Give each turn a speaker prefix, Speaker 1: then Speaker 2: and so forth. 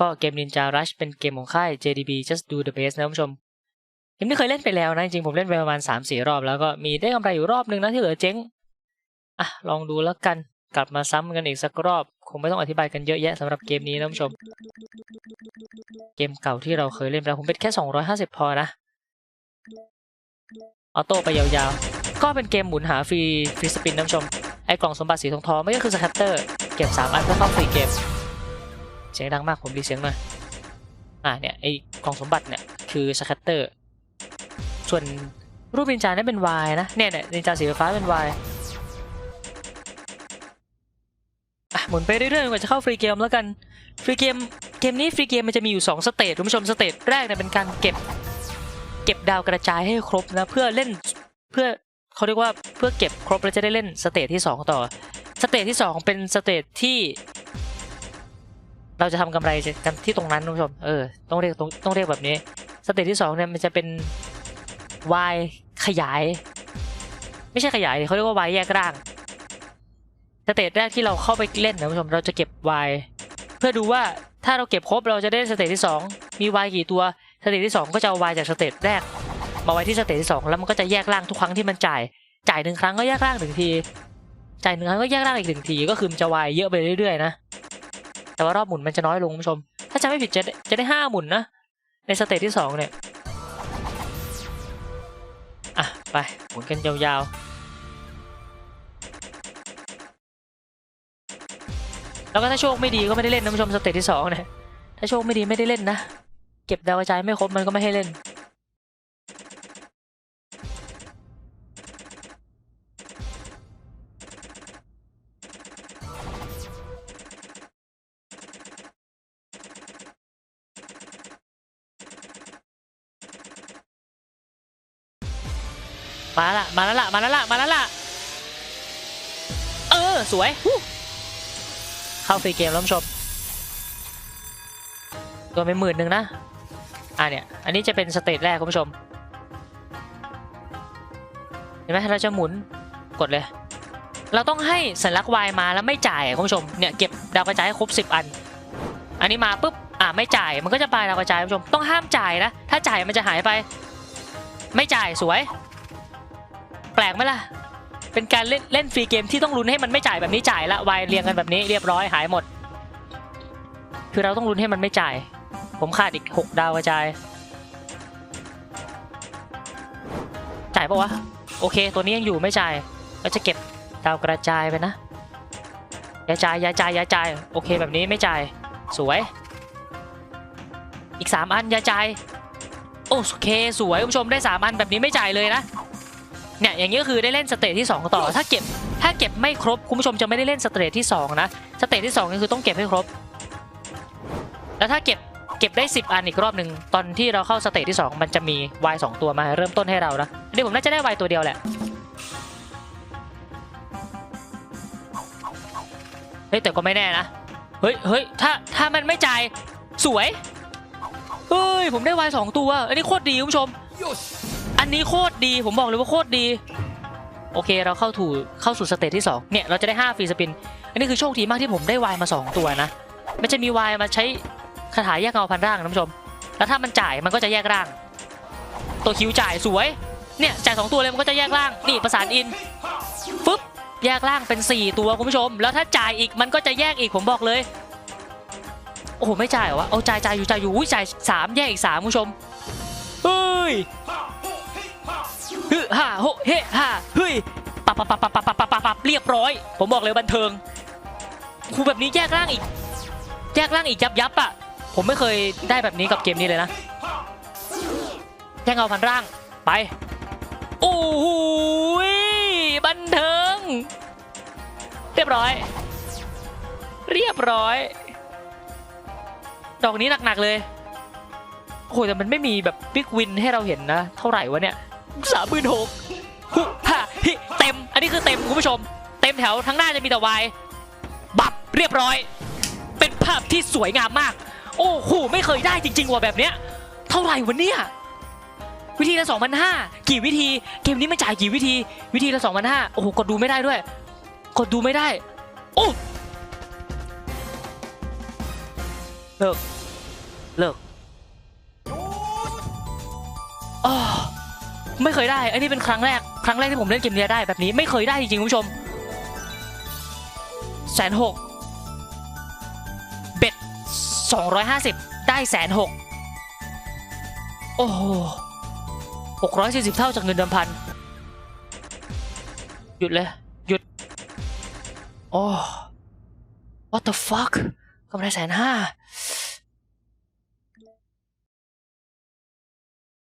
Speaker 1: ก็เกม Ninja Rush เป็นเกมของค่าย JDB Just Do the Best นะคุณผู้ชมเกมที่เคยเล่นไปแล้วนะ จริงผมเล่นไปประมาณ 3-4 รอบแล้วก็มีได้กำไรอยู่รอบนึงนะที่เหลือเจ๊งอะลองดูแล้วกันกลับมาซ้ำกันอีกสักรอบ คงไม่ต้องอธิบายกันเยอะแยะสำหรับเกมนี้นะคุณผู้ชม เกมเก่าที่เราเคยเล่นไปแล้วผมเป็นแค่ 250 พอนะออโต้ไปยาวๆ ก็เป็นเกมหมุนหาฟรีฟรีสปินนะคุณผู้ชม ไอ้กล่องสมบัติสีทองทองไม่ก็คือสแคตเตอร์เก็บ 3 อันเพื่อเข้าฟรีเกม เสียงดังมากผมดีเสียงหน่อยอ่าเนี่ยไอ้กองสมบัติเนี่ยคือสแคตเตอร์ส่วนรูปนินจาเนี่ยเป็น Y นะเนี่ยเนี่ยนินจาสีฟ้าเป็น Y อะหมุนไปเรื่อยๆกว่าจะเข้าฟรีเกมแล้วกันฟรีเกมเกมนี้ฟรีเกมมันจะมีอยู่2สเตจคุณผู้ชมสเตจแรกเนี่ยเป็นการเก็บ เก็บดาวกระจายให้ครบนะเพื่อเล่นเพื่อเขาเรียกว่าเพื่อเก็บครบแล้วจะได้เล่นสเตจที่ 2 ต่อสเตจที่ 2 เป็นสเตจที่ เราจะทำกำไรกันที่ตรงนั้นคุณผู้ชม เออ ต้องเรียกต้องต้องเรียกแบบนี้ สเตจที่2เนี่ยมันจะเป็น Y ขยาย ไม่ใช่ขยายเขาเรียกว่า Y แยกร่าง สเตจแรกที่เราเข้าไปเล่นนะคุณผู้ชม เราจะเก็บ Y เพื่อดูว่าถ้าเราเก็บครบเราจะได้สเตจที่ 2 มี Y กี่ตัว สเตจที่ 2 ก็จะเอา Y จากสเตจแรก มาไว้ที่สเตจที่ 2 แล้วมันก็จะแยกร่างทุกครั้งที่มันจ่าย จ่ายหนึ่งครั้งก็แยกร่างหนึ่งที จ่ายหนึ่งครั้งก็แยกร่างอีกหนึ่งที ก็คือมันจะ Y เยอะไปเรื่อยๆนะ แต่ว่ารอบหมุนมันจะน้อยลงคุณผู้ชม ถ้าจะไม่ผิดจะได้จะได้ห้าหมุนนะ ในสเตจที่สองเนี่ย อะ ไป หมุนกันยาวๆ แล้วก็ถ้าโชคไม่ดีก็ไม่ได้เล่นนะคุณผู้ชมสเตจที่สองเนี่ย ถ้าโชคไม่ดีไม่ได้เล่นนะ เก็บดาวกระจายไม่ครบมันก็ไม่ให้เล่น มาละมาแล้วละมาแล้วละมาแล้วละเออ สวย เข้าฟรีเกมแล้วชมตัวไปหมื่นหนึ่งนะ อะเนี่ย อันนี้จะเป็นสเตจแรกคุณผู้ชม เห็นไหมเราจะหมุนกดเลย เราต้องให้สัญลักษณ์ Y มาแล้วไม่จ่ายคุณผู้ชม เนี่ยเก็บดาวกระจายให้ครบ 10 อัน อันนี้มาปุ๊บ อะไม่จ่าย มันก็จะไปดาวกระจายคุณผู้ชม ต้องห้ามจ่ายนะ ถ้าจ่ายมันจะหายไป ไม่จ่ายสวย ปลกไหมล่ะ เป็นการเล่นเล่นฟรีเกมที่ต้องลุ้นให้มันไม่จ่ายแบบนี้จ่ายละวายเรียงกันแบบนี้เรียบร้อยหายหมด คือเราต้องลุ้นให้มันไม่จ่าย ผมขาดอีกหกดาวกระจาย จ่ายปะวะ โอเค ตัวนี้ยังอยู่ไม่จ่ายเราจะเก็บดาวกระจายไปนะอย่าจ่ายอย่าจ่ายอย่าจ่ายโอเคแบบนี้ไม่จ่ายสวย อีกสามอันอย่าจ่ายโอเคสวยคุณผู้ชมได้สามอันแบบนี้ไม่จ่ายเลยนะ เนี่ยอย่างนี้ก็คือได้เล่นสเตจที่ 2 ต่อ ถ้าเก็บถ้าเก็บไม่ครบคุณผู้ชมจะไม่ได้เล่นสเตจที่ 2 นะสเตจที่2ก็คือต้องเก็บให้ครบ แล้วถ้าเก็บเก็บได้ 10 อันอีกรอบหนึ่งตอนที่เราเข้าสเตจที่ 2 มันจะมี Y 2 ตัวมาเริ่มต้นให้เรานะอันนี้ผมน่าจะได้ Y ตัวเดียวแหละเฮ้ยแต่ก็ไม่แน่นะเฮ้ยเฮ้ยถ้าถ้ามันไม่จ่ายสวยเฮ้ยผมได้ Y 2 ตัว อันนี้โคตรดีคุณผู้ชมันนี้โคตรดีผมบอกเลยว่าโคตรดี โอเคเราเข้าถูเข้าสู่สเตจที่ 2 เนี่ย เราจะได้ 5 ฟรีสปิน อันนี้คือโชคดีมากที่ผมได้วายมา 2 ตัวนะ ไมันจะมีวายมาใช้คาถาแยกเงาพันร่างนะคุณผู้ชม แล้วถ้ามันจ่ายมันก็จะแยกร่าง ตัวคิวจ่ายสวย เนี่ยจ่าย2ตัวเลยมันก็จะแยกร่าง นี่ประสานอินฟึ๊บแยกร่างเป็น 4 ตัวคุณผู้ชม แล้วถ้าจ่ายอีกมันก็จะแยกอีกผมบอกเลย โอ้โหไม่จ่ายเหรอวะเอาจ่ายจ่ายอยู่จ่ายอยู่อุ้ยจ่ายสามแยกอีกสามคุณผู้ชมเฮ้ย ฮึฮ่าโฮเฮฮ่าเฮ้ยปับปับปับปับปับปับปับปับเรียบร้อย ผมบอกเลยบันเทิงครูแบบนี้แยกร่างอีก แยกร่างอีกยับยับอะ ผมไม่เคยได้แบบนี้กับเกมนี้เลยนะแยกเงาพันร่างไปโอ้โหยบันเทิง เรียบร้อย เรียบร้อย ดอกนี้หนักๆเลยโอ้โหแต่มันไม่มีแบบบิ๊กวินให้เราเห็นนะ เท่าไหร่วะเนี่ย สามหมื่นหกหุฮ่าฮิเต็ม อันนี้คือเต็มคุณผู้ชม เต็มแถวทั้งหน้าจะมีแต่วายบับเรียบร้อย เป็นภาพที่สวยงามมาก โอ้โหไม่เคยได้จริงๆว่ะแบบเนี้ย เท่าไหร่วะเนี่ยวิธีละสองพันห้ากี่วิธี เกมนี้มันจ่ายกี่วิธี วิธีละสองพันห้าโอ้โหกดดูไม่ได้ด้วย กดดูไม่ได้ โอ้เลิกเลิก ไม่เคยได้อันนี้เป็นครั้งแรกครั้งแรกที่ผมเล่นเกมเนี้ยได้แบบนี้ไม่เคยได้จริงๆคุณผู้ชมแสนหกเบ็ดสองร้อยห้าสิบได้แสนหกโอ้โหหกร้อยสี่สิบเท่าจากเงินเดิมพันหยุดเลยหยุดโอ้ what the fuck กำไรแสนห้า